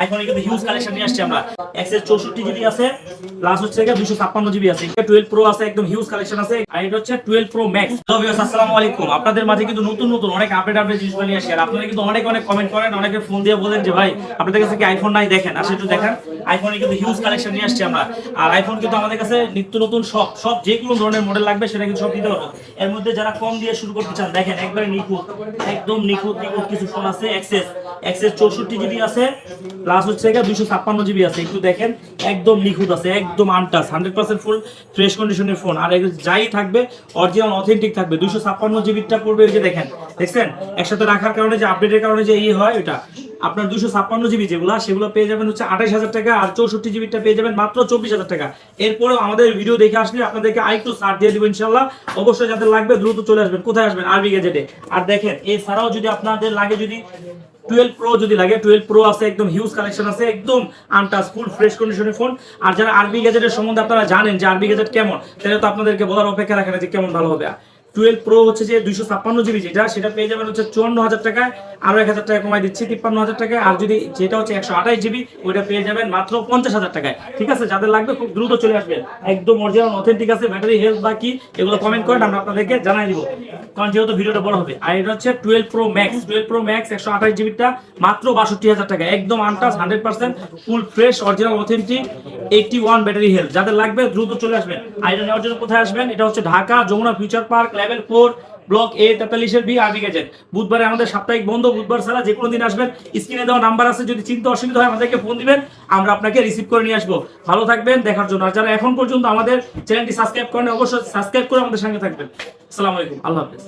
আইফোনে কিন্তু huge collection নিয়ে আসছি আমরা। এক্সেস চৌষট্টি জিবি আছে প্লাস হচ্ছে দুশো ছাপ্পান্ন জিবি আছে। টুয়েলভ প্রো আছে, একদম হিউজ কালেকশন আছে। আর এটা হচ্ছে টুয়েলভ প্রো ম্যাক্স আসসালামু আলাইকুম। আপনাদের মাঝে কিন্তু নতুন নতুন অনেক আপডেট আপডেট জিনিস নিয়ে আসি আর আপনারা কিন্তু অনেক অনেক কমেন্ট করেন, অনেকে ফোন দিয়ে বলেন যে, ভাই, আপনাদের কাছে কি আইফোন নাই? দেখেন, আসলে একটু দেখেন। আইফোনে কিন্তু হিউজ কালেকশন নিয়ে আসছি আমরা। আর আইফোন কিন্তু আমাদের কাছে নিত্য নতুন সব সব যে কোনো ধরনের মডেল লাগবে, সেটা কিন্তু সব দিতে পারব। এর মধ্যে যারা কম দিয়ে শুরু করতে চান, দেখেন, একবারে নিখুঁত, একদম নিখুঁত নিখুঁত কিছু ফোন আছে এক্সেস এক্সেস চৌষট্টি জিবি আছে প্লাস হচ্ছে দুইশো ছাপ্পান্ন জিবি আছে। একটু দেখেন, একদম নিখুঁত আছে, একদম untouched hundred percent full fresh কন্ডিশনের ফোন আর যাই থাকবে অরিজিনাল অথেন্টিক থাকবে, দুইশো ছাপ্পান্ন জিবিটা পড়বে এই যে দেখেন, দেখছেন? একসাথে রাখার কারণে যে আপডেটের কারণে যে ই হয় ওটা আপনার দুশো ছাপ্পান্ন জিবি যেগুলো, সেগুলো পেয়ে যাবেন হচ্ছে আঠাশ হাজার টাকা আর চৌষট্টি জিবিটা পেয়ে যাবেন মাত্র চব্বিশ হাজার টাকা। এরপরেও আমাদের ভিডিও দেখে আসলে আপনাদেরকে আরেকটু ছাড় দিয়ে দিব ইনশাল্লাহ অবশ্যই যাদের লাগবে দ্রুত চলে আসবেন। কোথায় আসবেন? আরবি গেজেটে আর দেখেন, এছাড়াও যদি আপনাদের লাগে যদি টুয়েলভ প্রো যদি লাগে টুয়েলভ প্রো আছে, একদম হিউজ কালেকশন আছে, একদম আনটাস ফুল ফ্রেশ কন্ডিশনের ফোন আর যারা আরবি গ্যাজেটের সম্বন্ধে আপনারা জানেন যে আরবি গ্যাজেট কেমন তাহলে তো আপনাদেরকে বলার অপেক্ষা রাখে না যে কেমন ভালো হবে। টুয়েলভ প্রো হচ্ছে যে দুইশো ছাপ্পান্ন জিবি যেটা সেটা পেয়ে যাবেন হচ্ছে চুয়ান্ন হাজার টাকায়। আরও এক হাজার টাকা কমাই দিচ্ছি, তিপ্পান্ন হাজার টাকায়। আর যদি যেটা হচ্ছে একশো আঠাশ জিবি ওইটা পেয়ে যাবেন মাত্র পঞ্চাশ হাজার টাকায়। ঠিক আছে? যাদের লাগবে খুব দ্রুত চলে আসবেন। একদম অরিজিনাল অথেন্টিক আছে ব্যাটারি হেলথ বা কি, এগুলো কমেন্ট করেন আমরা আপনাদেরকে জানাই দিব। কারণ যেহেতু ভিডিওটা বড় হবে, আর এটা হচ্ছে twelve pro max twelve pro max একশো আঠাশ জিবিটা মাত্র বাষট্টি হাজার টাকা একদম untouched hundred percent full fresh original authentic eighty one battery health যাদের লাগবে দ্রুত চলে আসবেন। আর এটা নেওয়ার জন্য কোথায় আসবেন? এটা হচ্ছে Dhaka, Jamuna Future Park level four, block A তেতাল্লিশের B R B gazette. বুধবারে আমাদের সাপ্তাহিক বন্ধ, বুধবার ছাড়া যে কোনো দিন আসবেন। স্ক্রিনে দেওয়া নাম্বার আছে, যদি চিন্তা অসুবিধা হয় আমাদেরকে ফোন দিবেন, আমরা আপনাকে রিসিভ করে নিয়ে আসব। ভালো থাকবেন, দেখার জন্য। আর যারা এখন পর্যন্ত আমাদের চ্যানেলটি সাবস্ক্রাইব করেন অবশ্যই সাবস্ক্রাইব করে আমাদের সঙ্গে থাকবেন। আসসালামু আলাইকুম। আল্লাহ হাফেজ।